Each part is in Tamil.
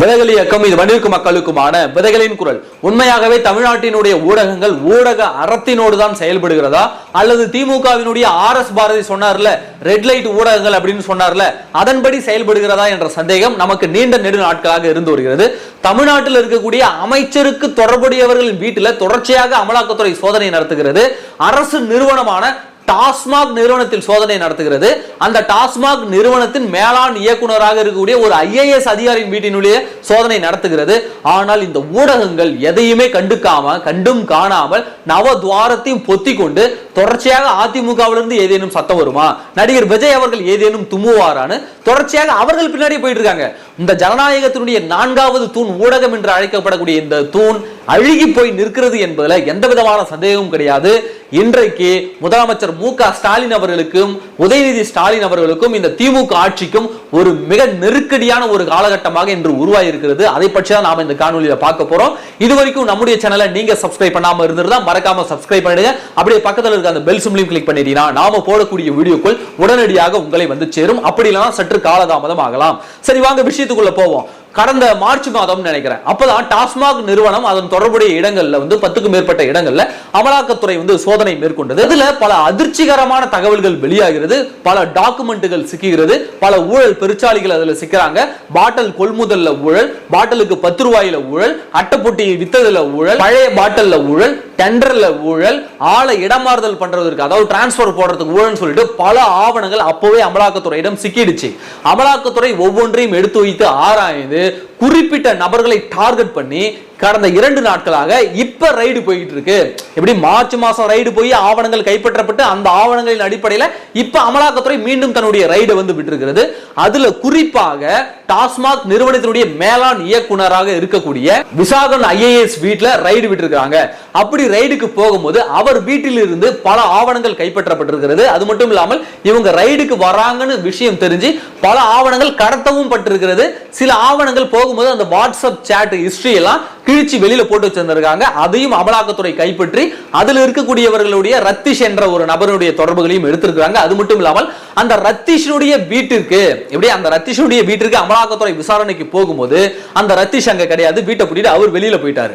விதைகள் இயக்கம் இது மண்ணிற்கு மக்களுக்குமான விதைகளின் குரல். உண்மையாகவே தமிழ்நாட்டினுடைய ஊடகங்கள் ஊடக அறத்தினோடு தான் செயல்படுகிறதா? அல்லது திமுகவினுடைய ஆர் எஸ் பாரதி சொன்னார்ல ரெட் லைட் ஊடகங்கள் அப்படின்னு சொன்னார்ல அதன்படி செயல்படுகிறதா என்ற சந்தேகம் நமக்கு நீண்ட நெடு நாட்களாக இருந்து வருகிறது. தமிழ்நாட்டில் இருக்கக்கூடிய அமைச்சருக்கு தொடர்புடையவர்களின் வீட்டில் தொடர்ச்சியாக அமலாக்கத்துறை சோதனை நடத்துகிறது. அரசு நிறுவனமான டாஸ்மாக் நிறுவனத்தில் சோதனை நடத்துகிறது. அந்த டாஸ்மாக் நிறுவனத்தின் மேலாண் இயக்குனராக இருக்கக்கூடிய ஒரு ஐஏஎஸ் அதிகாரியின் வீட்டினுடைய சோதனை நடத்துகிறது. ஆனால் இந்த ஊடகங்கள் எதையுமே கண்டுக்காம கண்டும் காணாமல் நவ துவாரத்தையும் பொத்தி கொண்டு தொடர்ச்சியாக அதிமுகவிலிருந்து ஏதேனும் சத்தம் வருமா? நடிகர் விஜய் அவர்கள் ஏதேனும் தும்முவாரான்னு தொடர்ச்சியாக அவர்கள் பின்னாடி போயிட்டு இருக்காங்க இந்த ஜனநாயகத்தினுடைய நான்காவது தூண் ஊடகம் என்று அழைக்கப்படக்கூடிய இந்த தூண் அழுகி போய் நிற்கிறது என்பதில் எந்த விதமான சந்தேகமும் கிடையாது. இன்றைக்கு முதலமைச்சர் மு க ஸ்டாலின் அவர்களுக்கும் உதயநிதி ஸ்டாலின் அவர்களுக்கும் இந்த திமுக ஆட்சிக்கும் ஒரு மிக நெருக்கடியான ஒரு காலகட்டமாக இன்று உருவாகி இருக்கிறது அதை பற்றி தான் நாம இந்த காணொலியில பார்க்க போறோம். இது வரைக்கும் நம்முடைய சேனலை நீங்க சப்ஸ்கிரைப் பண்ணாம இருந்திருந்தா மறக்காம சப்ஸ்கிரைப் பண்ணிடுங்க. அப்படியே பக்கத்துல இருக்க அந்த பெல் சிம்லையும் கிளிக் பண்ணிட்டீங்கன்னா நாம போடக்கூடிய வீடியோக்கள் உடனடியாக உங்களை வந்து சேரும். அப்படி இல்லைனா சற்று காலதாமதம் ஆகலாம். சரி வாங்க விஷயத்துக்குள்ள போவோம். கடந்த மார்ச் மாதம் நினைக்கிறேன். அப்பதான் டாஸ்மாக் நிறுவனம் அதன் தொடர்புடைய இடங்கள்ல வந்து பத்துக்கும் மேற்பட்ட இடங்கள்ல அமலாக்கத்துறை வந்து சோதனை மேற்கொண்டது. இதுல பல அதிர்ச்சிகரமான தகவல்கள் வெளியாகிறது. பல டாக்குமெண்ட்டுகள் சிக்குகிறது. பல ஊழல் பெருச்சாளிகள் அதுல சிக்கிறாங்க. பாட்டில் கொள்முதல்ல ஊழல் பாட்டிலுக்கு பத்து ரூபாயில ஊழல் அட்டைப்பொட்டி வித்ததுல ஊழல் பழைய பாட்டில்ல ஊழல் டெண்டரில் ஊழல் ஆளை இடமாறுதல் பண்ணுறதுக்கு அதாவது டிரான்ஸ்ஃபர் போடுறதுக்கு ஊழல்னு சொல்லிட்டு பல ஆவணங்கள் அப்போவே அமலாக்கத்துறையிடம் சிக்கிடுச்சு. அமலாக்கத்துறை ஒவ்வொன்றையும் எடுத்து வைத்து ஆராய்ந்து குறிப்பிட்ட நபர்களை டார்கெட் பண்ணி கடந்த இரண்டு நாட்களாக இப்ப ரைடு போயிட்டு இருக்கு எப்படி மார்ச் மாசம் ரைடு போய் ஆவணங்கள் கைப்பற்றப்பட்டு அந்த ஆவணங்களின் அடிப்படையில் இப்ப அமலாக்கத்துறை மீண்டும் தன்னுடைய ரைடு வந்து விட்டிருக்கிறது. அதுல குறிப்பாக டாஸ்மாக் நிறுவனத்தினுடைய மேலாண் இயக்குனராக இருக்கக்கூடிய விசாகன் ஐஏஎஸ் வீட்ல ரைடு விட்டுருக்காங்க அப்படி ரைடுக்கு போகும்போது அவர் வீட்டில் இருந்து பல ஆவணங்கள் கைப்பற்றப்பட்டிருக்கிறது. அது மட்டும் இல்லாமல் இவங்க ரைடுக்கு வராங்கன்னு விஷயம் தெரிஞ்சு பல ஆவணங்கள் கடத்தவும் பட்டிருக்கிறது. சில ஆவணங்கள் போகும்போது அந்த வாட்ஸ்அப் சேட் ஹிஸ்டரி எல்லாம் கிழிச்சு வெளியில போட்டு வச்சிருந்திருக்காங்க. அதையும் அமலாக்கத்துறை கைப்பற்றி அதுல இருக்கக்கூடியவர்களுடைய ரத்திஷ் என்ற ஒரு நபருடைய தொடர்புகளையும் எடுத்திருக்காங்க அது மட்டும் இல்லாமல் அந்த ரத்திஷனுடைய வீட்டிற்கு எப்படி அந்த ரத்திஷனுடைய வீட்டிற்கு அமலாக்கத்துறை விசாரணைக்கு போகும்போது அந்த ரத்திஷ் அங்க கிடையாது. வீட்டை பூட்டிட்டு அவர் வெளியில போயிட்டாரு.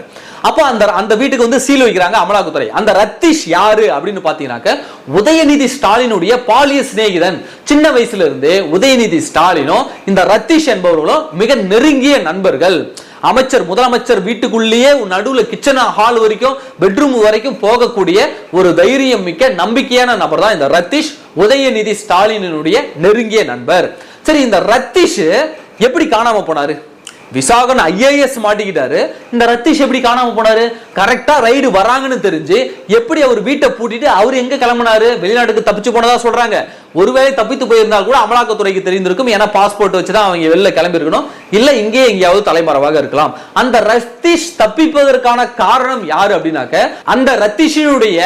அப்போ அந்த அந்த வீட்டுக்கு வந்து சீல் வைக்கிறாங்க அமலாக்கத்துறை. அந்த ரத்திஷ் யாரு அப்படின்னு பாத்தீங்கன்னாக்க உதயநிதி ஸ்டாலினுடைய பாலிய சிநேகிதன். சின்ன வயசுல இருந்தே உதயநிதி ஸ்டாலினும் இந்த ரத்திஷ் என்பவர்களும் மிக நெருங்கிய நண்பர்கள். அமைச்சர் முதலமைச்சர் வீட்டுக்குள்ளேயே நடுவுல கிச்சன் ஹால் வரைக்கும் பெட்ரூம் வரைக்கும் போகக்கூடிய ஒரு தைரியம் மிக்க நம்பிக்கையான நபர் தான் இந்த ரத்தீஷ் உதயநிதி ஸ்டாலினுடைய நெருங்கிய நண்பர். சரி இந்த ரத்தீஷ் எப்படி காணாம போனாரு? விசாகன் ஐஏஎஸ் மாட்டிக்கிட்டாரு. இந்த ரத்தீஷ் எப்படி காணாம போனாரு? கரெக்டா ரைடு வராங்கன்னு தெரிஞ்சு எப்படி அவர் வீட்டை பூட்டிட்டு அவர் எங்க கிளம்புனாரு? வெளிநாட்டுக்கு தப்பிச்சு போனதா சொல்றாங்க. ஒருவேளை தப்பித்து போயிருந்தா கூட அமலாக்கத்துறைக்கு தெரிந்திருக்கும். ஏன்னா பாஸ்போர்ட் வச்சுதான் அவங்க வெளில கிளம்பிருக்கணும் இல்ல இங்கே எங்கேயாவது தலைமறைவாக இருக்கலாம். அந்த ரத்தீஷ் தப்பிப்பதற்கான காரணம் யாரு அப்படின்னாக்க அந்த ரத்தீஷினுடைய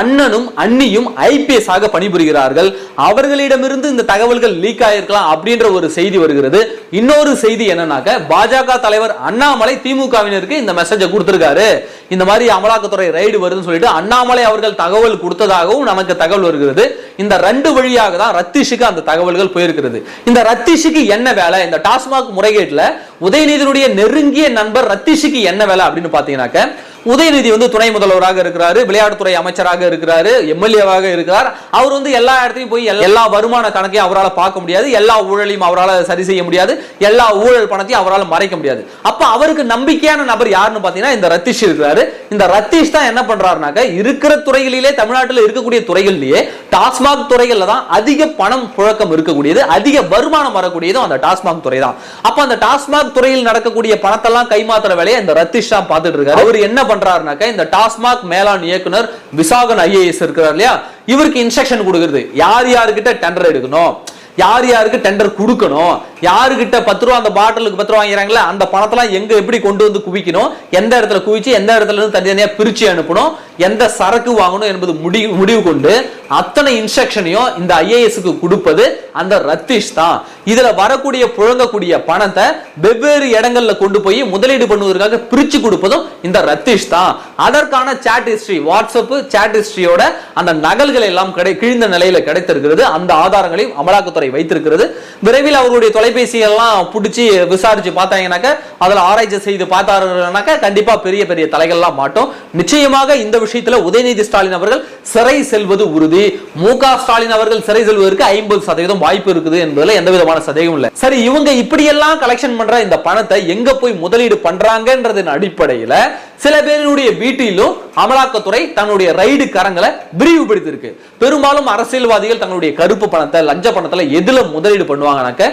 அண்ணனும் அண்ணியும் ஐபிஎஸ் ஆக பணிபுரிகிறார்கள். அவர்களிடமிருந்து இந்த தகவல்கள் லீக் ஆயிருக்கலாம் அப்படின்ற ஒரு செய்தி வருகிறது. இன்னொரு செய்தி என்னன்னாக்க பாஜக தலைவர் அண்ணாமலை திமுகவினருக்கு இந்த மெசேஜை கொடுத்திருக்காரு. இந்த மாதிரி அமலாக்கத்துறை ரைடு வருதுன்னு சொல்லிட்டு அண்ணாமலை அவர்கள் தகவல் கொடுத்ததாகவும் நமக்கு தகவல் வருகிறது. இந்த ரெண்டு வழியாக தான் ரத்தீஷுக்கு அந்த தகவல்கள் போயிருக்கிறது. இந்த ரத்தீஷுக்கு என்ன வேலை? இந்த டாஸ்மாக் முறைகேட்டில் உதயநிதியினுடைய நெருங்கிய நண்பர் ரத்தீஷுக்கு என்ன வேலை அப்படின்னு பாத்தீங்கன்னாக்க உதயநிதி வந்து துணை முதல்வராக இருக்கிறாரு விளையாட்டுத்துறை அமைச்சராக இருக்கிறாரு எம்எல்ஏவாக இருக்கிறார். அவர் வந்து எல்லா இடத்தையும் போய் எல்லா- வருமான கணக்கையும் அவரால் பார்க்க முடியாது. எல்லா ஊழலையும் அவரால் சரி செய்ய முடியாது. எல்லா ஊழல் பணத்தையும் அவரால் மறைக்க முடியாது. அப்ப அவருக்கு நம்பிக்கையான நபர் யாருன்னு பாத்தீங்கன்னா இந்த ரத்தீஷ் இருக்கிறாரு. இந்த ரத்தீஷ் தான் என்ன பண்றாருனாக்க இருக்கிற துறைகளிலே தமிழ்நாட்டில் இருக்கக்கூடிய துறைகளிலேயே டாஸ்மாக் துறைகளில் தான் அதிக பணம் புழக்கம் இருக்கக்கூடியது அதிக வருமானம் வரக்கூடியதும் அந்த டாஸ்மாக் துறை தான். அப்ப அந்த டாஸ்மாக் துறையில் நடக்கக்கூடிய பணத்தெல்லாம் கைமாத்துற வேலையை இந்த ரத்தீஷ் தான் பார்த்துட்டு இருக்காரு. அவர் என்ன பண்றாருனாக்க இந்த டாஸ்மாக் மேலாண் இயக்குனர் விசாகன் ஐஏஎஸ் இருக்கிறார் இல்லையா? இவருக்கு இன்ஸ்ட்ரக்ஷன் கொடுக்குறது. யார் யாருக்கிட்ட டெண்டர் எடுக்கணும்? யார் யாருக்கு டெண்டர் கொடுக்கணும்? யாருக்கிட்ட பத்து ரூபா அந்த பாட்டிலுக்கு பத்து ரூபா வாங்கிறாங்களே அந்த பணத்தெல்லாம் எங்க எப்படி கொண்டு வந்து குவிக்கணும்? எந்த இடத்துல குவிச்சு எந்த இடத்துல இருந்து தனித்தனியா பிரிச்சு அனுப்பணும்? எந்த சரக்கு வாங்கணும் என்பது முடிவு முடிவு கொண்டு அத்தனை இன்ஸ்ட்ரக்ஷனையும் இந்த ஐஏஎஸ்க்கு கொடுப்பது அந்த ரத்தீஷ் தான். இதுல வரக்கூடிய புழங்கக்கூடிய பணத்தை வெவ்வேறு இடங்கள்ல கொண்டு போய் முதலீடு பண்ணுவதற்காக பிரிச்சு கொடுப்பதும் இந்த ரத்தீஷ் தான். அதற்கான சாட் ஹிஸ்டரி வாட்ஸ்அப் சாட் ஹிஸ்டரியோட அந்த நகல்கள் எல்லாம் கிடை கிழிந்த நிலையில கிடைத்திருக்கிறது. அந்த ஆதாரங்களையும் அமலாக்கத்துறை வைத்திருக்கிறது. விரைவில் அவர்களுடைய தொலை தொலைபேசி எல்லாம் பிடிச்சி விசாரிச்சு பார்த்தாங்கனாக்க அதில் ஆராய்ச்சி செய்து பார்த்தாருனாக்க கண்டிப்பாக பெரிய பெரிய தலைகள்லாம் மாட்டோம். நிச்சயமாக இந்த விஷயத்தில் உதயநிதி ஸ்டாலின் அவர்கள் சிறை செல்வது உறுதி. மு ஸ்டாலின் அவர்கள் சிறை செல்வதற்கு ஐம்பது சதவீதம் வாய்ப்பு இருக்குது என்பதில் எந்த விதமான சந்தேகம் இல்லை. சரி இவங்க இப்படியெல்லாம் கலெக்ஷன் பண்ற இந்த பணத்தை எங்க போய் முதலீடு பண்றாங்கன்றதன் அடிப்படையில் சில பேருடைய வீட்டிலும் அமலாக்கத்துறை தன்னுடைய ரைடு கரங்களை விரிவுபடுத்தியிருக்கு. பெரும்பாலும் அரசியல்வாதிகள் தங்களுடைய கருப்பு பணத்தை லஞ்ச பணத்துல எதுல முதலீடு பண்ணுவாங்கனாக்க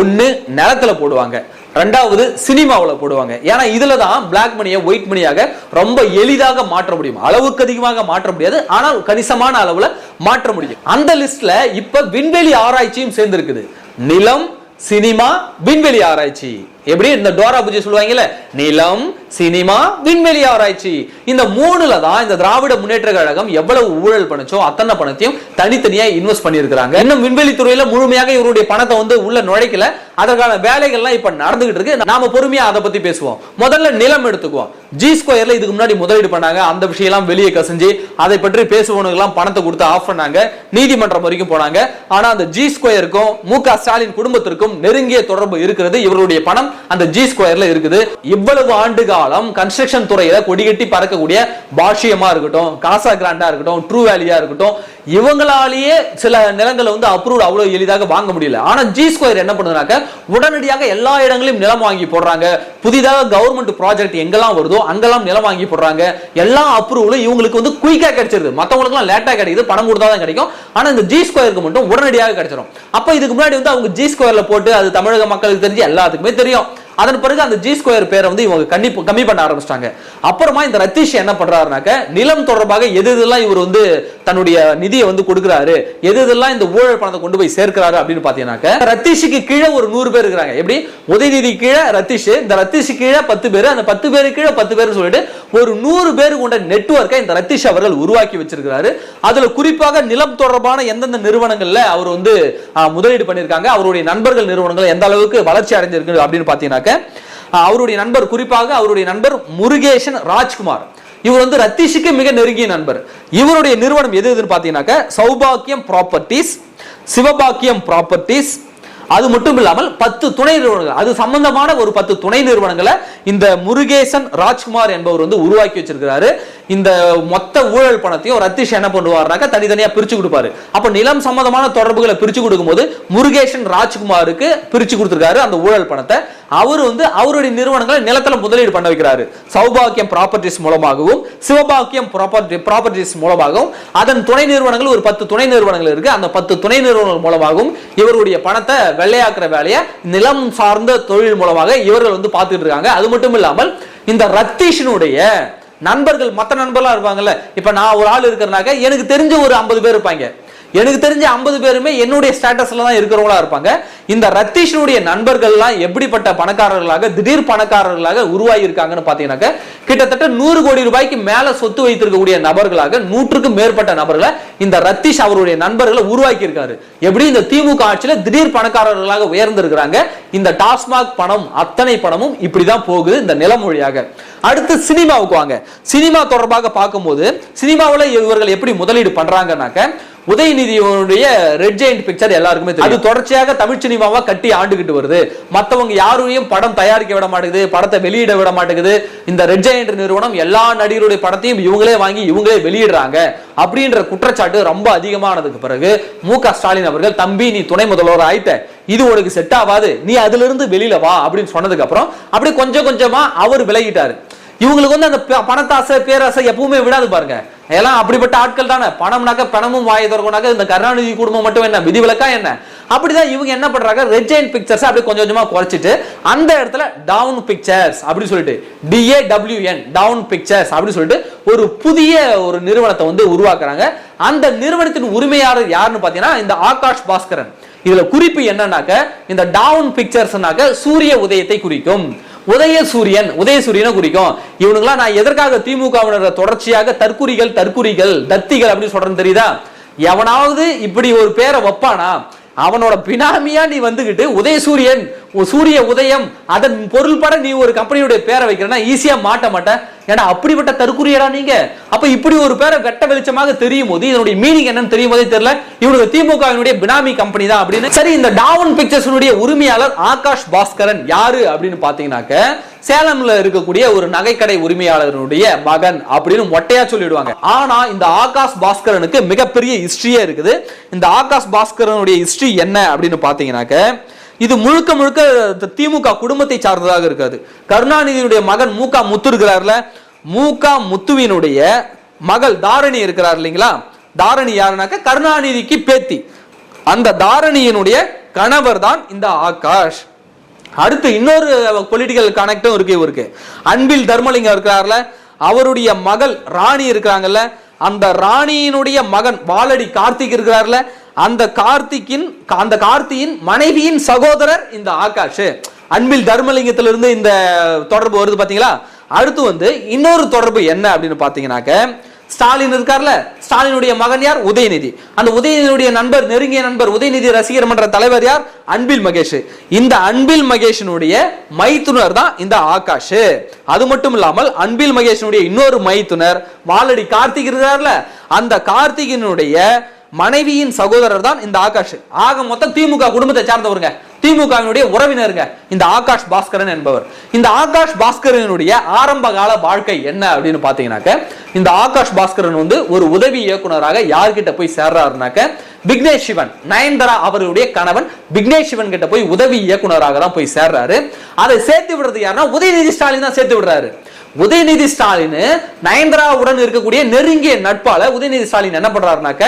ஒன்னு நிலத்துல போடுவாங்க. ரெண்டாவது சினிமாவில் போடுவாங்க. ஏன்னா இதில் தான் பிளாக் மணியை ஒயிட் மணியாக ரொம்ப எளிதாக மாற்ற முடியும். அளவுக்கு அதிகமாக மாற்ற முடியாது. ஆனால் கணிசமான அளவில் மாற்ற முடியும். அந்த லிஸ்ட்ல இப்போ விண்வெளி ஆராய்ச்சியும் சேர்ந்துருக்குது. நிலம் சினிமா விண்வெளி ஆராய்ச்சி. எப்படி? இந்த டோரா பூஜை சொல்லுவாங்கல்ல நிலம் சினிமா விண்வெளி ஆராய்ச்சி. இந்த மூணுல தான் இந்த திராவிட முன்னேற்ற கழகம் எவ்வளவு ஊழல் பண்ணுச்சோ அத்தனை பணத்தையும் தனித்தனியா இன்வெஸ்ட் பண்ணியிருக்காங்க இன்னும் விண்வெளி துறையில முழுமையாக இவருடைய பணத்தை வந்து உள்ள நுழைக்கல. அதற்கான வேலைகள்லாம் இப்ப நடந்துகிட்டு இருக்கு. நாம பொறுமையா அதை பத்தி பேசுவோம். முதல்ல நிலம் எடுத்துக்குவோம். ஜி ஸ்கொயர்ல இதுக்கு முன்னாடி முதலீடு பண்ணாங்க. அந்த விஷயம் எல்லாம் வெளியே கசிஞ்சு அதை பற்றி பேசுவவனுக்கு எல்லாம் பணத்தை கொடுத்து ஆஃப் பண்ணாங்க. நீதிமன்றம் வரைக்கும் போனாங்க. ஆனா அந்த ஜி ஸ்கொயருக்கும் மு க ஸ்டாலின் குடும்பத்திற்கும் நெருங்கிய தொடர்பு இருக்கிறது இவருடைய பணம். அந்த ஜி ஸ்கொயர்ல இருக்குது. இவ்வளவு ஆண்டு காலம் கன்ஸ்ட்ரக்ஷன் துறையில கொடிகட்டி பறக்கக்கூடிய பாஷ்யமா இருக்கட்டும் காசா கிராண்டா இருக்கட்டும் ட்ரூ வேலியா இருக்கட்டும் இவங்களாலேயே சில நிலங்களை வந்து அப்ரூவ் அவ்வளோ எளிதாக வாங்க முடியல. ஆனால் ஜி ஸ்கொயர் என்ன பண்ணுறாங்க உடனடியாக எல்லா இடங்களையும் நிலம் வாங்கி போடுறாங்க. புதிதாக கவர்மெண்ட் ப்ராஜெக்ட் எங்கெல்லாம் வருதோ அங்கெல்லாம் நிலம் வாங்கி போடுறாங்க. எல்லா அப்ரூவலும் இவங்களுக்கு வந்து குயிக்காக கிடைச்சிருது. மற்றவங்களுக்குலாம் லேட்டாக கிடைக்குது. பணம் கொடுத்தா தான் கிடைக்கும். ஆனால் இந்த ஜி ஸ்கொயருக்கு மட்டும் உடனடியாக கிடைச்சிடும் அப்போ இதுக்கு முன்னாடி வந்து அவங்க ஜி ஸ்கொயரில் போட்டு அது தமிழக மக்களுக்கு தெரிஞ்சு எல்லாத்துக்குமே தெரியும். அதன் பிறகு அந்த ஜி ஸ்கொயர் பேரை வந்து இவங்க கண்ணி கம்மி பண்ண ஆரம்பிச்சிட்டாங்க. அப்புறமா இந்த ரத்தீஷ் என்ன பண்றாருனாக்க நிலம் தொடர்பாக எது இதெல்லாம் இவர் வந்து தன்னுடைய நிதியை வந்து கொடுக்குறாரு எது இதெல்லாம் இந்த ஊழல் பணத்தை கொண்டு போய் சேர்க்கிறாரு அப்படின்னு பாத்தீங்கன்னாக்க ரத்தீஷுக்கு கீழே ஒரு நூறு பேர் இருக்கிறாங்க. எப்படி? உதயநிதி கீழே ரத்தீஷ் இந்த ரத்தீஷ் கீழே பத்து பேர் அந்த பத்து பேரு கீழே பத்து பேர் சொல்லிட்டு ஒரு நூறு பேர் கொண்ட நெட்வொர்க்கை இந்த ரத்தீஷ் அவர்கள் உருவாக்கி வச்சிருக்கிறாரு. அதுல குறிப்பாக நிலம் தொடர்பான எந்தெந்த நிறுவனங்கள்ல அவர் வந்து ஆஹ், முதலீடு பண்ணியிருக்காங்க அவருடைய நண்பர்கள் நிறுவனங்கள் எந்த அளவுக்கு வளர்ச்சி அடைஞ்சிருக்கு அப்படின்னு பாத்தீங்கன்னாக்க ஆஹ், அவருடைய நண்பர் குறிப்பாக அவருடைய நண்பர் முருகேஷன் ராஜ்குமார். இவர் வந்து ரத்தீஷுக்கு மிக நெருங்கிய நண்பர். இவருடைய நிறுவனம் எது எதுன்னு பாத்தீங்கன்னாக்க சௌபாக்கியம் ப்ராப்பர்ட்டிஸ் சிவபாக்கியம் ப்ராப்பர்ட்டிஸ் அது மட்டும் இல்லாமல் பத்து துணை நிறுவனங்கள் அது சம்பந்தமான ஒரு பத்து துணை நிறுவனங்களை இந்த முருகேசன் ராஜ்குமார் என்பவர் வந்து உருவாக்கி வச்சிருக்கிறாரு. இந்த மொத்த ஊழல் பணத்தையும் ரத்தீஷ் என்ன பண்ணுவாருனாக்க தனித்தனியா பிரிச்சு கொடுப்பாரு. அப்ப நிலம் சம்பந்தமான தொடர்புகளை பிரிச்சு கொடுக்கும்போது முருகேஷன் ராஜ்குமாருக்கு பிரிச்சு கொடுத்துருக்காரு அந்த ஊழல் பணத்தை. அவர் வந்து அவருடைய நிறுவனங்களை நிலத்தில் முதலீடு பண்ண வைக்கிறாரு. சௌபாக்கியம் ப்ராப்பர்ட்டிஸ் மூலமாகவும் சிவபாக்கியம் ப்ராப்பர்ட்டி ப்ராப்பர்ட்டிஸ் மூலமாகவும் அதன் துணை நிறுவனங்கள் ஒரு பத்து துணை நிறுவனங்கள் இருக்கு. அந்த பத்து துணை நிறுவனங்கள் மூலமாகவும் இவருடைய பணத்தை வெள்ளையாக்குற வேலையை நிலம் சார்ந்த தொழில் மூலமாக இவர்கள் வந்து பார்த்துட்டு இருக்காங்க. அது மட்டும் இல்லாமல் இந்த ரத்தீஷனுடைய நண்பர்கள் மற்ற நண்பர்களாக இருப்பாங்கல்ல இப்போ நான் ஒரு ஆள் இருக்கிறனாக்க எனக்கு தெரிஞ்ச ஒரு ஐம்பது பேர் இருப்பாங்க. எனக்கு தெரிஞ்ச ஐம்பது பேருமே என்னுடைய ஸ்டேட்டஸ்ல தான் இருக்கிறவங்களா இருப்பாங்க. இந்த ரத்தீஷனுடைய நண்பர்கள்லாம் எப்படிப்பட்ட பணக்காரர்களாக திடீர் பணக்காரர்களாக உருவாகி இருக்காங்கன்னு பாத்தீங்கன்னாக்க கிட்டத்தட்ட நூறு கோடி ரூபாய்க்கு மேல சொத்து வைத்திருக்கக்கூடிய நபர்களாக நூற்றுக்கும் மேற்பட்ட நபர்களை இந்த ரத்தீஷ் அவருடைய நண்பர்களை உருவாக்கி இருக்காரு. எப்படி இந்த திமுக ஆட்சியில திடீர் பணக்காரர்களாக உயர்ந்திருக்கிறாங்க? இந்த டாஸ்மாக் பணம் அத்தனை பணமும் இப்படிதான் போகுது இந்த நிலம் வழியாக அடுத்து சினிமாவுக்கு வாங்க. சினிமா தொடர்பாக பார்க்கும்போது சினிமாவில் இவர்கள் எப்படி முதலீடு பண்றாங்கன்னாக்க உதயநிதியுடைய ரெட் ஜெயிண்ட் பிக்சர் எல்லாருக்குமே தெரியும். அது தொடர்ச்சியாக தமிழ் சினிமாவா கட்டி ஆண்டுகிட்டு வருது. மற்றவங்க யாரையும் படம் தயாரிக்க விட மாட்டேங்குது படத்தை வெளியிட விட மாட்டேங்குது. இந்த ரெட் ஜெயிண்ட் நிறுவனம் எல்லா நடிகருடைய படத்தையும் இவங்களே வாங்கி இவங்களே வெளியிடுறாங்க அப்படின்ற குற்றச்சாட்டு ரொம்ப அதிகமானதுக்கு பிறகு மு க ஸ்டாலின் அவர்கள் தம்பி நீ துணை முதல்வர் ஆயிட்ட. இது உனக்கு செட் ஆகாது. நீ அதுல இருந்து வெளியில வா அப்படின்னு சொன்னதுக்கு அப்புறம் அப்படியே கொஞ்சம் கொஞ்சமா அவர் விலகிட்டாரு. இவங்களுக்கு வந்து அந்த ப- பணத்தாசை பேராசை எப்பவுமே விடாது பாருங்க. எல்லாம் அப்படிப்பட்ட ஆட்கள் தானே? பணம்னாக்க பணமும் வாயை திறக்கணாக்க இந்த கருணாநிதி குடும்பம் மட்டும் என்ன? விதிவிலக்கா என்ன? அப்படிதான் இவங்க என்ன பண்றாங்க? ரெஜைன் பிக்சர்ஸ் அப்படி கொஞ்சம் கொஞ்சமா குறைச்சிட்டு அந்த இடத்துல டவுன் பிக்சர்ஸ் அப்படின்னு சொல்லிட்டு டிஏ டபிள்யூஎன் டவுன் பிக்சர்ஸ் அப்படின்னு சொல்லிட்டு ஒரு புதிய ஒரு நிறுவனத்தை வந்து உருவாக்குறாங்க. அந்த நிறுவனத்தின் உரிமையாளர் யாருன்னு பாத்தீங்கன்னா இந்த ஆகாஷ் பாஸ்கரன். இதுல குறிப்பு என்னன்னாக்க இந்த டவுன் பிக்சர்ஸ்னாக்க சூரிய உதயத்தை குறிக்கும். உதய சூரியன் உதய சூரியனை குறிக்கும். இவனுங்களாம் நான் எதற்காக திமுகவினர் தொடர்ச்சியாக தற்குறிகள் தற்குறிகள் தத்திகள் அப்படின்னு சொல்றேன்னு தெரியுதா? எவனாவது இப்படி ஒரு பேரை வைப்பானா? அவனோட பினாமியா நீ வந்துகிட்டு உதயசூரியன் சூரிய உதயம் அதன் பொருள்பட நீ ஒரு கம்பெனியுடைய பேரை வைக்கிறனா ஈஸியா மாட்ட மாட்டேன். ஏன்னா அப்படிப்பட்ட தற்குறியடா நீங்க. அப்ப இப்படி ஒரு பேரை வெட்ட வெளிச்சமாக தெரியும் போது இதனுடைய மீனிங் என்னன்னு தெரியும் போதே தெரியல. இவனுக்கு திமுகவினுடைய பினாமி கம்பெனி தான் அப்படின்னு. சரி இந்த டாவன் பிக்சர்ஸுடைய உரிமையாளர் ஆகாஷ் பாஸ்கரன் யாரு அப்படின்னு பாத்தீங்கன்னாக்க சேலம்ல இருக்கக்கூடிய ஒரு நகைக்கடை உரிமையாளருடைய மகன் அப்படின்னு மொட்டையா சொல்லிடுவாங்க. ஆனா இந்த ஆகாஷ் பாஸ்கரனுக்கு மிகப்பெரிய ஹிஸ்டரியே இருக்குது. இந்த ஆகாஷ் பாஸ்கரனுடைய ஹிஸ்டரி என்ன அப்படின்னு பாத்தீங்கன்னாக்க இது முழுக்க முழுக்க த- திமுக குடும்பத்தை சார்ந்ததாக இருக்காது. கருணாநிதியுடைய மகன் மூகா முத்து இருக்கிறார்ல மூகா முத்துவினுடைய மகள் தாரணி இருக்கிறார் இல்லைங்களா? தாரணி யாருனாக்க? கருணாநிதிக்கு பேத்தி. அந்த தாரணியினுடைய கணவர் தான் இந்த ஆகாஷ். அடுத்து இன்னொரு பொலிட்டிக்கல் கனெக்டும் இருக்கு இவருக்கு. அன்பில் தர்மலிங்கம் இருக்கிறார்ல. அவருடைய மகள் ராணி இருக்கிறாங்கல்ல. அந்த ராணியினுடைய மகன் வாலடி கார்த்திக் இருக்கிறார்ல. அந்த கார்த்திக்கின் அந்த கார்த்தியின் மனைவியின் சகோதரர் இந்த ஆகாஷ். அன்பில் தர்மலிங்கத்திலிருந்து இந்த தொடர்பு வருது பாத்தீங்களா? அடுத்து வந்து இன்னொரு தொடர்பு என்ன அப்படின்னு பாத்தீங்கன்னாக்க ஸ்டாலின் இருக்கார்ல? ஸ்டாலினுடைய மகன் யார்? உதயநிதி. அந்த உதயநிதியுடைய நண்பர் நெருங்கிய நண்பர் உதயநிதி ரசிகர் மன்ற தலைவர் யார்? அன்பில் மகேஷ். இந்த அன்பில் மகேஷனுடைய மைத்துனர் தான் இந்த ஆகாஷ். அது மட்டும் இல்லாமல் அன்பில் மகேஷனுடைய இன்னொரு மைத்துனர் வாலடி கார்த்திக் இருக்கார்ல? அந்த கார்த்திகினுடைய மனைவியின் சகோதரர் தான் இந்த ஆகாஷ். ஆக மொத்தம் திமுக குடும்பத்தை சார்ந்தவருங்க. திமுகவினுடைய உறவினருங்க. இந்த ஆகாஷ் பாஸ்கரன் என்பவர். இந்த ஆகாஷ் பாஸ்கரனுடைய ஆரம்ப கால வாழ்க்கை என்ன அப்படின்னு பாத்தீங்கன்னாக்க இந்த ஆகாஷ் பாஸ்கரன் வந்து ஒரு உதவி இயக்குனராக யார்கிட்ட போய் சேர்றாருனாக்க விக்னேஷ் சிவன் நயன்தரா அவருடைய கணவன் விக்னேஷ் சிவன் கிட்ட போய் உதவி இயக்குனராக தான் போய் சேர்றாரு. அதை சேர்த்து விடுறது யாருன்னா உதயநிதி ஸ்டாலின் தான் சேர்த்து விடுறாரு. உதயநிதி ஸ்டாலின் நயன்தராவுடன் இருக்கக்கூடிய நெருங்கிய நட்பால உதயநிதி ஸ்டாலின் என்ன பண்றாருனாக்க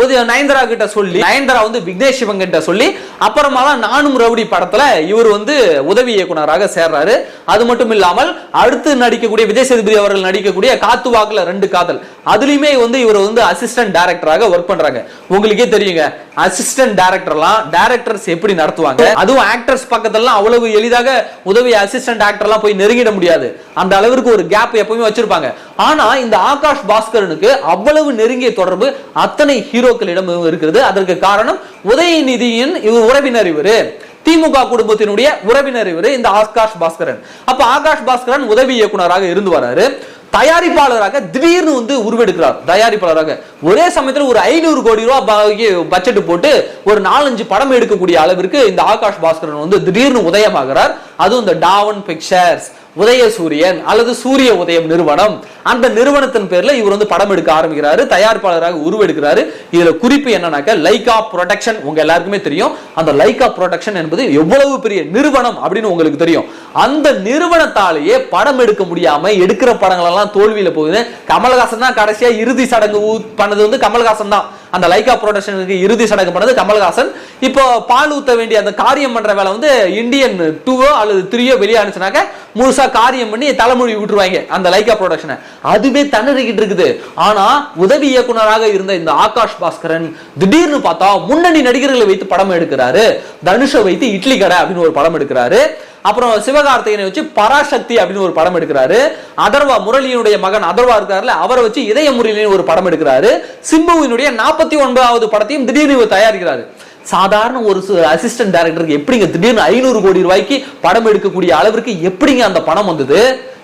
புதிய நயன்தரா கிட்ட சொல்லி நயன்தரா வந்து விக்னேஷ் சிவன் கிட்ட சொல்லி அப்புறமா தான் நானும் ரவுடி படத்துல இவர் வந்து உதவி இயக்குனராக சேர்றாரு. அது மட்டும் இல்லாமல் அடுத்து நடிக்கக்கூடிய விஜய் சேதுபதி அவர்கள் நடிக்கக்கூடிய காத்து வாக்குல ரெண்டு காதல். அதுலயுமே வந்து இவர் வந்து அசிஸ்டன்ட் டைரக்டராக ஒர்க் பண்றாங்க. உங்களுக்கே தெரியுங்க அசிஸ்டன்ட் டைரக்டர்லாம் டைரக்டர்ஸ் எப்படி நடத்துவாங்க? அதுவும் ஆக்டர்ஸ் பக்கத்துலாம் அவ்வளவு எளிதாக உதவி அசிஸ்டன்ட் ஆக்டர்லாம் போய் நெருங்கிட முடியாது. அந்த அளவிற்கு ஒரு கேப் எப்பவுமே வச்சிருப்பாங்க. ஆனா இந்த ஆகாஷ் பாஸ்கரனுக்கு அவ்வளவு நெருங்கிய தொடர்பு அத்தனை ஹீரோக்களிடம் இருக்கிறது. அதற்கு காரணம் உதயநிதியின் இவர் உறவினர் இவரு. திமுக குடும்பத்தினுடைய உறவினர் இவர் இந்த ஆகாஷ் பாஸ்கரன். அப்ப ஆகாஷ் பாஸ்கரன் உதவி இயக்குனராக இருந்து வராரு. தயாரிப்பாளராக திடீர்னு வந்து உருவெடுக்கிறார். தயாரிப்பாளராக. ஒரே சமயத்துல ஒரு ஐநூறு கோடி ரூபாய் பட்ஜெட் போட்டு ஒரு நாலஞ்சு படம் எடுக்கக்கூடிய அளவிற்கு இந்த ஆகாஷ் பாஸ்கரன் வந்து திடீர்னு உதயமாகிறார். அதுவும் இந்த டாவன் பிக்சர்ஸ் உதய சூரியன் அல்லது சூரிய உதயம் நிறுவனம். அந்த நிறுவனத்தின் பேர்ல இவர் வந்து படம் எடுக்க ஆரம்பிக்கிறாரு தயாரிப்பாளராக உருவெடுக்கிறாரு. இதுல குறிப்பு என்னன்னாக்க லைகா ப்ரொடக்ஷன் உங்க எல்லாருக்குமே தெரியும். அந்த லைகா ப்ரொடக்ஷன் என்பது எவ்வளவு பெரிய நிறுவனம் அப்படின்னு உங்களுக்கு தெரியும். அந்த நிறுவனத்தாலேயே படம் எடுக்க முடியாம எடுக்கிற படங்கள் எல்லாம் தோல்வியில போகுது. கமல்ஹாசன் தான் கடைசியா இறுதி சடங்கு பண்ணது வந்து கமல்ஹாசன் தான். அந்த லைகா ப்ரொடக்ஷனுக்கு இறுதி சடங்கு பண்ணது கமல்ஹாசன். இப்போ பால் ஊத்த வேண்டிய அந்த காரியம் பண்ற வேலை வந்து இந்தியன் டூவோ அல்லது த்ரீயோ வெளியானுச்சுனாக்க முழுசா காரியம் பண்ணி தலைமொழி விட்டுருவாங்க அந்த லைகா ப்ரொடக்ஷனை அதுவே தண்ணறிக்கிட்டு இருக்குது. ஆனா உதவி இயக்குனராக இருந்த இந்த ஆகாஷ் பாஸ்கரன் திடீர்னு பார்த்தா முன்னணி நடிகர்களை வைத்து படம் எடுக்கிறாரு. தனுஷை வைத்து இட்லி கடை அப்படின்னு ஒரு படம் எடுக்கிறாரு. அப்புறம் சிவகார்த்திகனை வச்சு பராசக்தி அப்படின்னு ஒரு படம் எடுக்கிறாரு. அதர்வா முரளியினுடைய மகன் அதர்வா இருக்காருல அவரை வச்சு இதய முரளின்னு ஒரு படம் எடுக்கிறாரு. சிம்புவினுடைய நாற்பத்தி ஒன்பதாவது படத்தையும் திடீர்னு இவர் தயாரிக்கிறாரு. சாதாரண ஒரு அசிஸ்டன்ட் டைரக்டருக்கு எப்படிங்க திடீர்னு ஐநூறு கோடி ரூபாய்க்கு படம் எடுக்கக்கூடிய அளவிற்கு எப்படிங்க அந்த படம் வந்தது?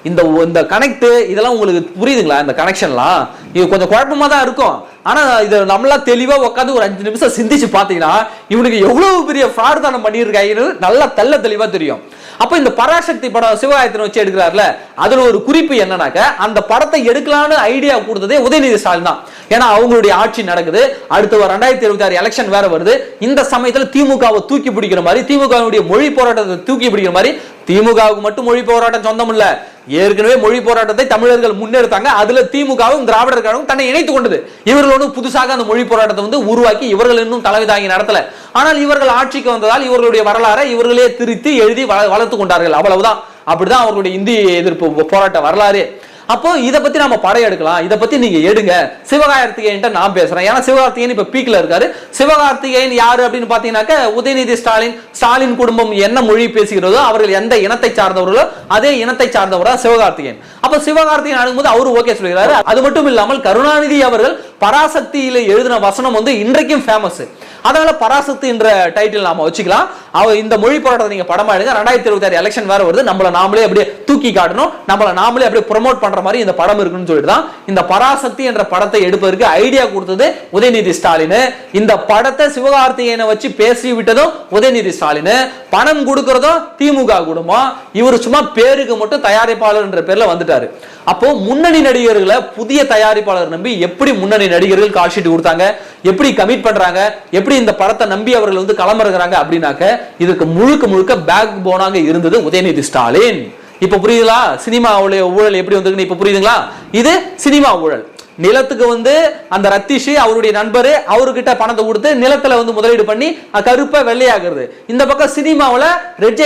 இந்த இந்த கனெக்ட் இதெல்லாம் உங்களுக்கு புரியுதுங்களா? இந்த கனெக்ஷன்லாம் இது கொஞ்சம் குழப்பமா தான் இருக்கும். ஆனால் இதை நம்மளா தெளிவாக உட்காந்து ஒரு அஞ்சு நிமிஷம் சிந்திச்சு பார்த்தீங்கன்னா இவனுக்கு எவ்வளவு பெரிய ஃப்ராடு தானம் பண்ணியிருக்காங்கன்னு நல்லா தெள்ள தெளிவாக தெரியும். அப்போ இந்த பராசக்தி படம் சிவகாயத்தின் வச்சு எடுக்கிறார்ல அதில் ஒரு குறிப்பு என்னன்னாக்க அந்த படத்தை எடுக்கலாம்னு ஐடியா கொடுத்ததே உதயநிதி ஸ்டாலின் தான். ஏன்னா அவங்களுடைய ஆட்சி நடக்குது. அடுத்து ஒரு ரெண்டாயிரத்தி இருபத்தி ஆறு எலெக்ஷன் வேற வருது. இந்த சமயத்தில் திமுகவை தூக்கி பிடிக்கிற மாதிரி திமுகவுடைய மொழி போராட்டத்தை தூக்கி பிடிக்கிற மாதிரி திமுகவுக்கு மட்டும் மொழி போராட்டம் சொந்தம் இல்ல ஏற்கனவே மொழி போராட்டத்தை தமிழர்கள் முன்னெடுத்தாங்க. அதுல திமுகவும் திராவிடர் கழகம் தன்னை இணைத்துக் கொண்டது. இவர்களோடு புதுசாக அந்த மொழி போராட்டத்தை வந்து உருவாக்கி இவர்கள் இன்னும் தலைமை தாங்கி நடத்தல. ஆனால் இவர்கள் ஆட்சிக்கு வந்ததால் இவர்களுடைய வரலாறை இவர்களே திருத்தி எழுதி வள- வளர்த்து கொண்டார்கள். அவ்வளவுதான். அப்படிதான் அவர்களுடைய இந்திய எதிர்ப்பு போராட்ட வரலாறு. அப்போ இதை பத்தி நம்ம படம் எடுக்கலாம். இத பத்தி நீங்க எடுங்க. சிவகார்த்திகேயன் நான் பேசுறேன். ஏன்னா சிவகார்த்திகேயன் இப்ப பீக்ல இருக்காரு. சிவகார்த்திகேயன் யாரு அப்படின்னு பாத்தீங்கன்னாக்க உதயநிதி ஸ்டாலின் ஸ்டாலின் குடும்பம் என்ன மொழி பேசுகிறதோ அவர்கள் எந்த இனத்தை சார்ந்தவர்களோ அதே இனத்தை சார்ந்தவரா சிவகார்த்திகேயன். அப்ப சிவகார்த்திகேயன் அணுகும்போது அவரு ஓகே சொல்கிறாரு அது மட்டும் இல்லாமல் கருணாநிதி அவர்கள் பராசக்தியில எழுதின வசனம் வந்து இன்றைக்கும் ஃபேமஸ் அதனால பராசக்தி என்ற டைட்டில் நாம வச்சுக்கலாம். அவ இந்த மொழி போராட்டத்தை நீங்க படமா எடுங்க. ரெண்டாயிரத்தி இருபத்தி ஆறு எலெக்ஷன் வேற வருது. நம்மள நாமளே அப்படியே தூக்கி தூக்கி காட்டணும். நம்மள நாமளே அப்படியே ப்ரொமோட் பண்ற மாதிரி இந்த படம் இருக்குன்னு சொல்லிட்டு தான் இந்த பராசக்தி என்ற படத்தை எடுப்பதற்கு ஐடியா கொடுத்தது உதயநிதி ஸ்டாலின். இந்த படத்தை சிவகார்த்திகேயனை வச்சு பேசி விட்டதும் உதயநிதி ஸ்டாலின். பணம் கொடுக்கறதும் திமுக குடும்பம் இவர் சும்மா பேருக்கு மட்டும் தயாரிப்பாளர் என்ற பேர்ல வந்துட்டாரு. அப்போ முன்னணி நடிகர்களை புதிய தயாரிப்பாளர் நம்பி எப்படி முன்னணி நடிகர்கள் கால் கொடுத்தாங்க? எப்படி கமிட் பண்றாங்க? எப்படி இந்த படத்தை நம்பி அவர்கள் வந்து களமிறங்குறாங்க அப்படின்னாக்க இதுக்கு முழுக்க முழுக்க பேக் போனாங்க இருந்தது உதயநிதி ஸ்டாலின். இப்ப புரியுதுங்களா சினிமாவுடைய ஊழல் எப்படி வந்திருக்குன்னு இப்ப புரியுதுங்களா? இது சினிமா ஊழல். நிலத்துக்கு வந்து அந்த ரத்தீஷ் அவருடைய நண்பரு அவர்கிட்ட பணத்தை கொடுத்து நிலத்துல வந்து முதலீடு பண்ணி கருப்பை வெள்ளையாகிறது இந்த பக்கம் சினிமாவில் ரெட்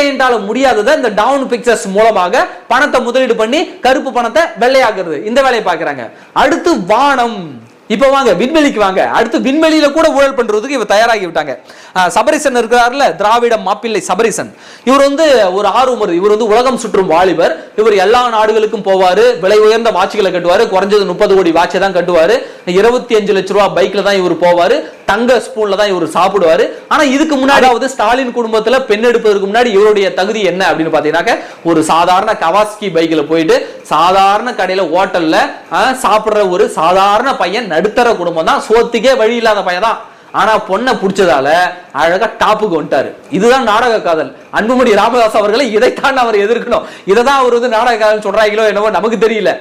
முடியாததை இந்த டவுன் பிக்சர்ஸ் மூலமாக பணத்தை முதலீடு பண்ணி கருப்பு பணத்தை வெள்ளையாகிறது இந்த வேலையை பார்க்குறாங்க. அடுத்து வானம். இப்ப வாங்க விண்வெளிக்கு வாங்க. அடுத்து விண்வெளியில கூட ஊழல் பண்றதுக்கு இவர் தயாராகி விட்டாங்க. சபரிசன் இருக்கிறார்ல திராவிட மாப்பிள்ளை சபரிசன். இவர் வந்து ஒரு ஆர்வமர் இவர் வந்து உலகம் சுற்றும் வாலிபர். இவர் எல்லா நாடுகளுக்கும் போவாரு விலை உயர்ந்த வாட்சிகளை கட்டுவாரு குறைஞ்சது முப்பது கோடி வாட்சை தான் கட்டுவாரு. இருபத்தி அஞ்சு லட்ச ரூபா பைக்ல தான் இவர் போவாரு. தங்க ஸ்பூன்ல தான் இவர் சாப்பிடுவாரு. ஆனா இதுக்கு முன்னாடி அதாவது ஸ்டாலின் குடும்பத்துல பெண் எடுப்பதற்கு முன்னாடி இவருடைய தகுதி என்ன அப்படின்னு பாத்தீங்கன்னாக்க ஒரு சாதாரண கவாஸ்கி பைக்ல போயிட்டு சாதாரண கடையில ஹோட்டல்ல சாப்பிடுற ஒரு சாதாரண பையன் நடுத்தர குடும்பம் தான். சோத்துக்கே வழி இல்லாத பையன் தான். ஆனா பொண்ணை பிடிச்சதால அழகா டாப்புக்கு வந்துட்டாரு. இதுதான் நாடக காதல். அன்புமணி ராமதாஸ் அவர்களை இதைத்தான் அவர் எதிர்க்கணும். இதை தான் அவர் வந்து நாடக காதல் சொல்றாங்களோ என்னவோ நமக்கு தெரியல.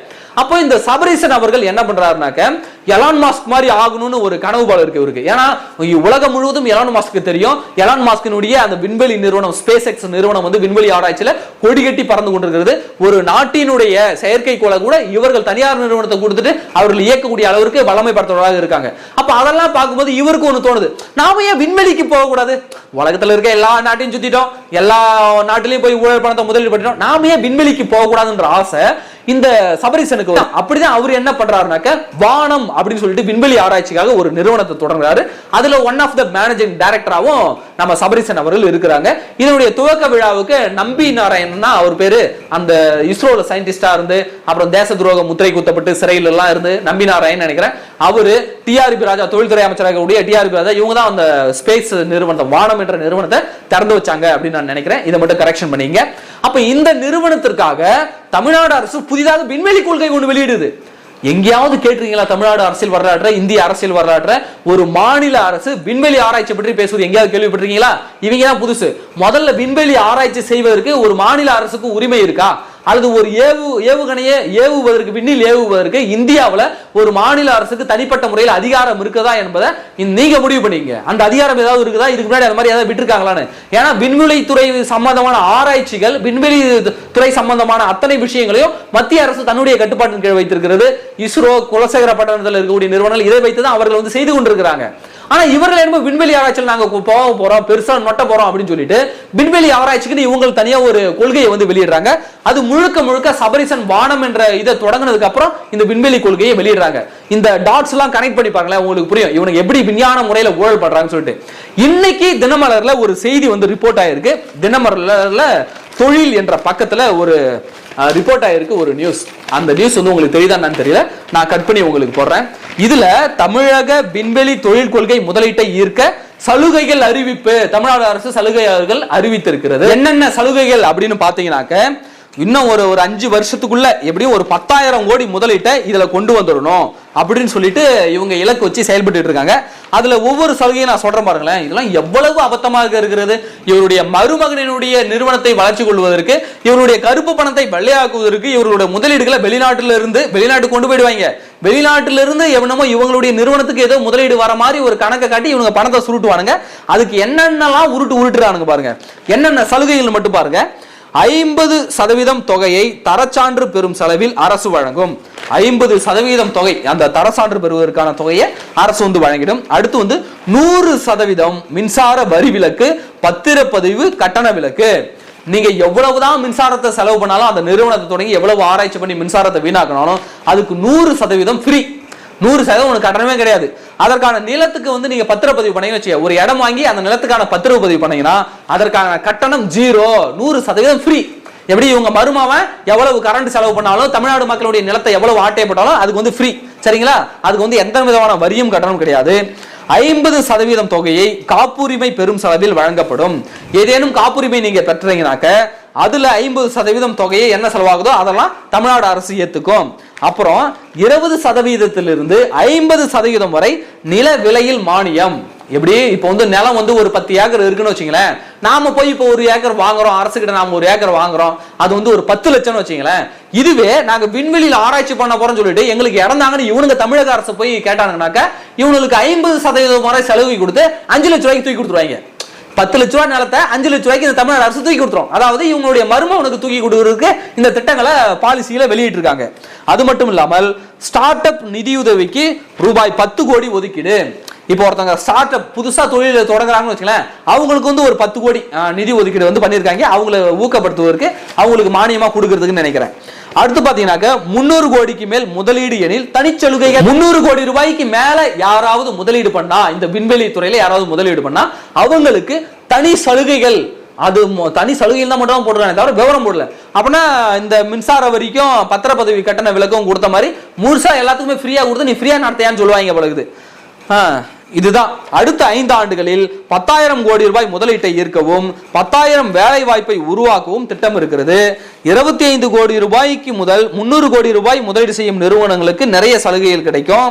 அப்போ இந்த சபரீசன் அவர்கள் என்ன பண்றாருனாக்க எலான் மாஸ்க் மாதிரி ஆகணும்னு ஒரு கனவு போல இருக்கு இவருக்கு. ஏன்னா இ- உலகம் முழுவதும் எலான் மாஸ்க்கு தெரியும். எலான் மாஸ்கினுடைய அந்த விண்வெளி நிறுவனம் ஸ்பேஸ் எக்ஸ் நிறுவனம் வந்து விண்வெளி ஆராய்ச்சியில கொடி கட்டி பறந்து கொண்டிருக்கிறது. ஒரு நாட்டினுடைய செயற்கைக்கோளை கூட இவர்கள் தனியார் நிறுவனத்தை கொடுத்துட்டு அவர்கள் இயக்கக்கூடிய அளவிற்கு வளமைப்படுத்துவதாக இருக்காங்க. அப்ப அதெல்லாம் பார்க்கும்போது இவருக்கு ஒண்ணு தோணுது. நாம ஏன் விண்வெளிக்கு போக கூடாது உலகத்துல இருக்க எல்லா நாட்டையும் சுத்திட்டோம். எல்லா நாட்டிலையும் போய் ஊழல் பணத்தை முதலீடு பண்ணிட்டோம் நாம ஏன் விண்வெளிக்கு போக கூடாதுன்ற ஆசை இந்த சபரிசனுக்கு அப்படிதான் அவர் என்ன பண்றாருனாக்க வானம் அப்படின்னு சொல்லிட்டு விண்வெளி ஆராய்ச்சிக்காக ஒரு நிறுவனத்தை தொடங்குறாரு. அதுல ஒன் ஆஃப் த மேனேஜிங் டைரக்டராவும் நம்ம சபரிசன் அவர்கள் இருக்கிறாங்க. இதனுடைய துவக்க விழாவுக்கு நம்பி நாராயணன் தான் அவர் பேரு. அந்த இஸ்ரோல சயின்டிஸ்டா இருந்து அப்புறம் தேச துரோக முத்திரை குத்தப்பட்டு சிறையில் எல்லாம் இருந்து நம்பி நாராயணன் நினைக்கிறேன். அவரு டிஆர்பி ராஜா தொழில்துறை அமைச்சராக கூடிய டிஆர்பி ராஜா இவங்க தான் அந்த ஸ்பேஸ் நிறுவனத்தை வானம் என்ற நிறுவனத்தை திறந்து வச்சாங்க அப்படின்னு நான் நினைக்கிறேன். இதை மட்டும் கரெக்ஷன் பண்ணீங்க. அப்ப இந்த நிறுவனத்திற்காக தமிழ்நாடு அரசு புதிதாக விண்வெளி கொள்கை ஒன்று வெளியிடுது. எங்கேயாவது கேட்டிருக்கீங்களா தமிழ்நாடு அரசியல் வரலாற்ற இந்திய அரசியல் வரலாற்ற? ஒரு மாநில அரசு விண்வெளி ஆராய்ச்சி பற்றி பேசுவது எங்கேயாவது கேள்விப்பட்டிருக்கீங்களா? இவங்க தான் புதுசு. முதல்ல விண்வெளி ஆராய்ச்சி செய்வதற்கு ஒரு மாநில அரசுக்கு உரிமை இருக்கா? அல்லது ஒரு ஏவு ஏவுகணையை ஏவுவதற்கு விண்ணில் ஏவுவதற்கு இந்தியாவில் ஒரு மாநில அரசுக்கு தனிப்பட்ட முறையில் அதிகாரம் இருக்குதா என்பதை நீங்க முடிவு பண்ணீங்க. அந்த அதிகாரம் ஏதாவது இருக்குதா? இதுக்கு முன்னாடி அந்த மாதிரி ஏதாவது விட்டுருக்காங்களான்னு. ஏன்னா விண்வெளி துறை சம்பந்தமான ஆராய்ச்சிகள் விண்வெளி துறை சம்பந்தமான அத்தனை விஷயங்களையும் மத்திய அரசு தன்னுடைய கட்டுப்பாட்டின் கீழ் வைத்திருக்கிறது. இஸ்ரோ குலசேகர பட்டணத்தில் இருக்கக்கூடிய நிறுவனங்கள் இதை வைத்து தான் அவர்கள் வந்து செய்து கொண்டிருக்கிறாங்க. ஆனா இவர்கள் என்ன விண்வெளி ஆராய்ச்சியில் நாங்க போக போறோம் பெருசா நொட்ட போறோம் அப்படின்னு சொல்லிட்டு விண்வெளி ஆராய்ச்சிக்குன்னு இவங்க தனியா ஒரு கொள்கையை வந்து வெளியிடுறாங்க. அது முழுக்க முழுக்க சபரிசன் வானம் என்ற இதை தொடங்கினதுக்கு அப்புறம் இந்த விண்வெளி கொள்கையை வெளியிடுறாங்க. இந்த டாட்ஸ் எல்லாம் கனெக்ட் பண்ணி பாருங்களேன் உங்களுக்கு புரியும். இவனுக்கு எப்படி விஞ்ஞான முறையில ஊழல் பண்றாங்கன்னு சொல்லிட்டு. இன்னைக்கு தினமலர்ல ஒரு செய்தி வந்து ரிப்போர்ட் ஆயிருக்கு. தினமலர்ல தொழில் என்ற பக்கத்துல ஒரு ரிப்போர்ட் ஆயிருக்கு ஒரு நியூஸ் அந்த நியூஸ் வந்து உங்களுக்கு தெரியுதா என்னன்னு தெரியல. நான் கட் பண்ணி உங்களுக்கு போடுறேன். இதுல தமிழக விண்வெளி தொழில் கொள்கை முதலீட்டை ஈர்க்க சலுகைகள் அறிவிப்பு. தமிழ்நாடு அரசு சலுகைகள் அறிவித்திருக்கிறது. என்னென்ன சலுகைகள் அப்படின்னு பாத்தீங்கன்னாக்க இன்னும் ஒரு ஒரு அஞ்சு வருஷத்துக்குள்ள எப்படியும் ஒரு பத்தாயிரம் கோடி முதலீட்டை இதுல கொண்டு வந்துடணும். அப்படின்னு சொல்லிட்டு இவங்க இலக்கு வச்சு செயல்பட்டு இருக்காங்க. அதுல ஒவ்வொரு சலுகையும் நான் சொல்றேன் பாருங்களேன். இதெல்லாம் எவ்வளவு அபத்தமாக இருக்கிறது? இவருடைய மருமகனினுடைய நிறுவனத்தை வளர்ச்சி கொள்வதற்கு இவருடைய கருப்பு பணத்தை வெள்ளையாக்குவதற்கு இவருடைய முதலீடுகளை வெளிநாட்டுல இருந்து வெளிநாட்டு கொண்டு போயிடுவாங்க. வெளிநாட்டிலிருந்து எவனமோ இவங்களுடைய நிறுவனத்துக்கு ஏதோ முதலீடு வர மாதிரி ஒரு கணக்கை காட்டி இவங்க பணத்தை சுருட்டுவானுங்க. அதுக்கு என்னென்னலாம் உருட்டு உருட்டுறானுங்க பாருங்க. என்னென்ன சலுகைகள் மட்டும் பாருங்க. ஐம்பது சதவீதம் தொகையை தரச்சான்று பெறும் செலவில் அரசு வழங்கும். ஐம்பது சதவீதம் தொகை அந்த தரச்சான்று பெறுவதற்கான தொகையை அரசு வந்து வழங்கிடும். அடுத்து வந்து நூறு சதவீதம் மின்சார வரி விலக்கு பத்திரப்பதிவு கட்டண விலக்கு. நீங்க எவ்வளவுதான் மின்சாரத்தை செலவு பண்ணாலும் அந்த நிறுவனத்தை தொடங்கி எவ்வளவு ஆராய்ச்சி பண்ணி மின்சாரத்தை வீணாக்கினாலும் அதுக்கு நூறு சதவீதம் ஃப்ரீ நூறு சதவீதம் உனக்கு கட்டணமே கிடையாது. அதற்கான நிலத்துக்கு வந்து நீங்க பத்திரப்பதிவு பண்ணி வச்சு ஒரு இடம் வாங்கி அந்த நிலத்துக்கான பத்திரப்பதிவு பண்ணீங்கன்னா அதற்கான கட்டணம் ஜீரோ. நூறு சதவீதம் ஃப்ரீ எப்படி இவங்க மருமாவன் எவ்வளவு கரண்ட் செலவு பண்ணாலும் தமிழ்நாடு மக்களுடைய நிலத்தை எவ்வளவு ஆட்டையப்பட்டாலும் அதுக்கு வந்து ஃப்ரீ சரிங்களா? அதுக்கு வந்து எந்த விதமான வரியும் கட்டணம் கிடையாது. ஐம்பது சதவீதம் தொகையை காப்புரிமை பெறும் செலவில் வழங்கப்படும். ஏதேனும் காப்புரிமை நீங்க பெற்றீங்கனாக்க அதுல ஐம்பது சதவீதம் தொகையை என்ன செலவாகுதோ அதெல்லாம் தமிழ்நாடு அரசு ஏத்துக்கும். அப்புறம் இருபது சதவீதத்திலிருந்து ஐம்பது சதவீதம் வரை நில விலையில் மானியம். எப்படி? இப்போ வந்து நிலம் வந்து ஒரு பத்து ஏக்கர் இருக்குன்னு வச்சுங்களேன். நாம போய் இப்போ ஒரு ஏக்கர் வாங்குறோம் அரசுகிட்ட நாம ஒரு ஏக்கர் வாங்குறோம். அது வந்து ஒரு பத்து லட்சம்னு வச்சுங்களேன். இதுவே நாங்க விண்வெளியில் ஆராய்ச்சி பண்ண போறோம்னு சொல்லிட்டு எங்களுக்கு இறந்தாங்கன்னு இவனுங்க தமிழக அரசு போய் கேட்டானுங்கனாக்க இவங்களுக்கு ஐம்பது சதவீதம் வரை செலவு கொடுத்து அஞ்சு லட்ச ரூபாய்க்கு தூக்கி கொடுத்துருவாங்க. பத்து லட்ச ரூபாய் நிலத்தை அஞ்சு லட்ச ரூபாய்க்கு இந்த தமிழ்நாடு அரசு தூக்கி கொடுத்துரும். அதாவது இவங்களுடைய மருமகனுக்கு தூக்கி கொடுக்கறதுக்கு இந்த திட்டங்களை பாலிசியில வெளியிட்டு இருக்காங்க அது மட்டும் இல்லாமல் ஸ்டார்ட் அப் நிதியுதவிக்கு ரூபாய் பத்து கோடி ஒதுக்கீடு. இப்போ ஒருத்தவங்க ஸ்டார்ட் அப் புதுசாக தொழில் தொடங்குறாங்கன்னு வச்சுக்கலாம் அவங்களுக்கு வந்து ஒரு பத்து கோடி நிதி ஒதுக்கீடு வந்து பண்ணியிருக்காங்க. அவங்கள ஊக்கப்படுத்துவதற்கு அவங்களுக்கு மானியமாக கொடுக்கறதுக்குன்னு நினைக்கிறேன். அடுத்து பாத்தீங்கன்னாக்க முன்னூறு கோடிக்கு மேல் முதலீடு எனில் தனிச்சலுகைகள். முன்னூறு கோடி ரூபாய்க்கு மேல யாராவது முதலீடு பண்ணா இந்த விண்வெளி துறையில யாராவது முதலீடு பண்ணா அவங்களுக்கு தனி சலுகைகள் அது தனி சலுகையில் தான் மட்டும் போடுறாங்க தவிர விவரம் போடல. அப்படின்னா இந்த மின்சார வரிக்கும் பத்திர பதவி கட்டண விளக்கம் கொடுத்த மாதிரி முழுசா எல்லாத்துக்குமே ஃப்ரீயா கொடுத்து நீ ஃப்ரீயா நடத்தையான்னு சொல்லுவாங்க பழகுது இதுதான் அடுத்த ஐந்து ஆண்டுகளில் பத்தாயிரம் கோடி ரூபாய் முதலீட்டை ஈர்க்கவும் பத்தாயிரம் வேலை வாய்ப்பை உருவாக்கவும் திட்டம் இருக்கிறது. இருபத்தி ஐந்து கோடி ரூபாய்க்கு முதல் முன்னூறு கோடி ரூபாய் முதலீடு செய்யும் நிறுவனங்களுக்கு நிறைய சலுகைகள் கிடைக்கும்.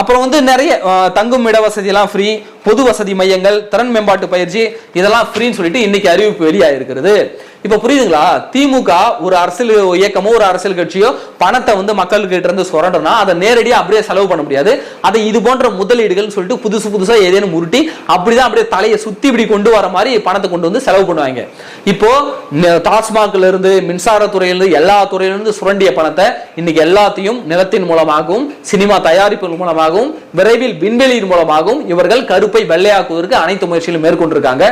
அப்புறம் வந்து நிறைய தங்கும் இட வசதியெல்லாம் ஃப்ரீ பொது வசதி மையங்கள் திறன் மேம்பாட்டு பயிற்சி இதெல்லாம் ஃப்ரீன்னு சொல்லிட்டு இன்னைக்கு அறிவிப்பு வெளியாயிருக்கிறது இப்போ புரியுதுங்களா? திமுக ஒரு அரசியல் இயக்கமோ ஒரு அரசியல் கட்சியோ பணத்தை வந்து மக்கள்கிட்ட இருந்து சுரண்டனா அதை நேரடியாக அப்படியே செலவு பண்ண முடியாது. அதை இது போன்ற முதலீடுகள் சொல்லிட்டு புதுசு புதுசா ஏதேனும் உருட்டி அப்படிதான் அப்படியே தலையை சுத்தி இப்படி கொண்டு வர மாதிரி பணத்தை கொண்டு வந்து செலவு பண்ணுவாங்க. இப்போ டாஸ்மாக்ல இருந்து மின்சாரத்துறையிலிருந்து எல்லா துறையிலிருந்து சுரண்டிய பணத்தை இன்னைக்கு எல்லாத்தையும் நிலத்தின் மூலமாகவும் சினிமா தயாரிப்புகள் மூலமாகவும் விரைவில் விண்வெளியின் மூலமாகவும் இவர்கள் கருப்பை வெள்ளையாக்குவதற்கு அனைத்து முயற்சிகளும் மேற்கொண்டிருக்காங்க.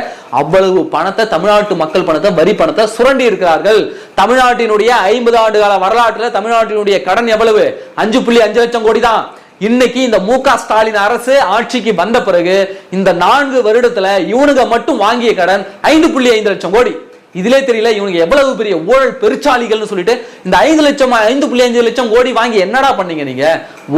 அவ்வளவு பணத்தை தமிழ்நாட்டு மக்கள் பணத்தை வரி பணத்தை சுரண்டி இருக்கிறார்கள். தமிழ்நாட்டினுடைய ஐம்பது ஆண்டு கால வரலாற்றுல தமிழ்நாட்டினுடைய கடன் எவ்வளவு? அஞ்சு புள்ளி அஞ்சு லட்சம் கோடி தான். இன்னைக்கு இந்த மு க ஸ்டாலின் அரசு ஆட்சிக்கு வந்த பிறகு இந்த நான்கு வருடத்துல இவனுங்க மட்டும் வாங்கிய கடன் ஐந்து புள்ளி ஐந்து லட்சம் கோடி. இதுலே தெரியல இவனுக்கு எவ்வளவு பெரிய ஊழல் பெருச்சாளிகள்னு சொல்லிட்டு இந்த ஐந்து லட்சம் ஐந்து புள்ளி அஞ்சு லட்சம் கோடி வாங்கி என்னடா பண்ணீங்க நீங்க?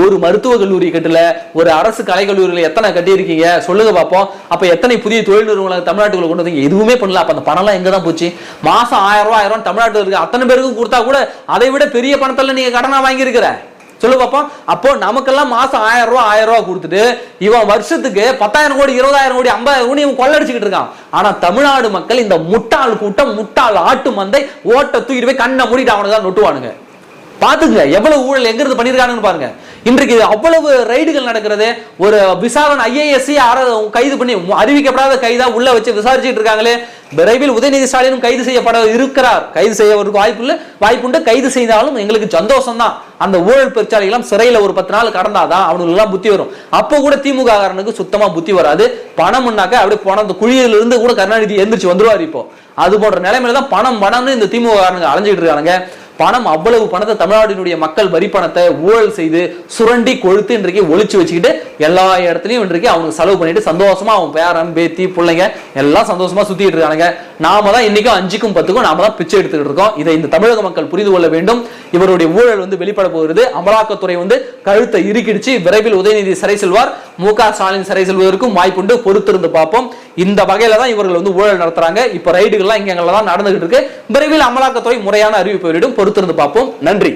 ஒரு மருத்துவ கல்லூரி கட்டல ஒரு அரசு கலை கல்லூரியில எத்தனை கட்டியிருக்கீங்க? சொல்லுங்க பார்ப்போம் அப்ப எத்தனை புதிய தொழில் நிறுவனங்கள் தமிழ்நாட்டுக்குள்ள கொண்டு வந்தீங்க? எதுவுமே பண்ணல. அப்ப அந்த பணம்லாம் எங்க தான் போச்சு? மாசம் ஆயிரம் ரூபாய் ஆயிரம் தமிழ்நாட்டில் இருக்கு. அத்தனை பேருக்கு கொடுத்தா கூட அதை விட பெரிய பணத்துல நீங்க கடனா வாங்கியிருக்கிற? சொல்லு பாப்போம் அப்போ நமக்கெல்லாம் மாசம் ஆயிரம் ரூபாய் ஆயிரம் ரூபாய் கொடுத்துட்டு இவன் வருஷத்துக்கு பத்தாயிரம் கோடி இருபதாயிரம் கோடி ஐம்பதாயிரம் கோடி இவன் கொள்ளடிச்சுக்கிட்டு இருக்கான். ஆனா தமிழ்நாடு மக்கள் இந்த முட்டாள் கூட்டம் முட்டாள் ஆட்டு மந்தை ஓட்ட தூக்கிட்டு போய் கண்ணை மூடிட்டு அவனுக்கு தான் நொட்டுவானுங்க. பாத்துங்க எவ்வளவு ஊழல் எங்கிருந்து இருந்து பாருங்க. இன்றைக்கு அவ்வளவு ரைடுகள் நடக்கிறது ஒரு விசாரணை ஐஏஎஸ்சி கைது பண்ணி அறிவிக்கப்படாத கைதா உள்ள வச்சு விசாரிச்சுட்டு இருக்காங்களே விரைவில் உதயநிதி ஸ்டாலினும் கைது செய்யப்பட இருக்கிறார். கைது செய்யறதுக்கு வாய்ப்பு இல்லை வாய்ப்புண்டு கைது செய்தாலும் எங்களுக்கு சந்தோஷம் தான் அந்த ஊழல் பெருச்சாளிகளும் சிறையில் ஒரு பத்து நாள் கடந்தாதான் அவனுக்கு எல்லாம் புத்தி வரும். அப்போ கூட திமுக காரனுக்கு சுத்தமா புத்தி வராது. பணம்னாக்க அப்படியே பணம் அந்த குழியிலிருந்து கூட கருணாநிதி எந்திரிச்சு வந்துருவார் இப்போ. அது போன்ற நிலைமையில தான் பணம் பணம்னு இந்த திமுக காரனுக்கு அலைஞ்சிட்டு இருக்கானுங்க. பணம் அவ்வளவு பணத்தை தமிழ்நாட்டினுடைய மக்கள் வரி பணத்தை ஊழல் செய்து சுரண்டி கொழுத்து இன்றைக்கு ஒழிச்சு வச்சுக்கிட்டு எல்லா இடத்துலையும் இன்றைக்கு அவனுக்கு செலவு பண்ணிட்டு சந்தோஷமா அவன் பேரன் பேத்தி பிள்ளைங்க எல்லாம் சந்தோஷமா சுத்திட்டு இருக்கானுங்க. நாம தான் இன்னைக்கும் அஞ்சுக்கும் பத்துக்கும் நாம தான் பிச்சை எடுத்துக்கிட்டு இருக்கோம். இதை இந்த தமிழக மக்கள் புரிந்து கொள்ள வேண்டும். இவருடைய ஊழல் வந்து வெளிப்பட போகிறது. அமலாக்கத்துறை வந்து கழுத்தை இறுக்கிடுச்சு. விரைவில் உதயநிதி சிறை செல்வார். மு க ஸ்டாலின் சிறை செல்வதற்கும் வாய்ப்புண்டு. பொறுத்திருந்து பார்ப்போம். இந்த வகையில தான் இவர்கள் வந்து ஊழல் நடத்துறாங்க. இப்ப ரைடுகள்லாம் இங்க தான் நடந்துகிட்டு இருக்கு. விரைவில் அமலாக்கத்துறை முறையான அறிவிப்பு வெளியிடும். பொறுத்திருந்து பார்ப்போம். நன்றி.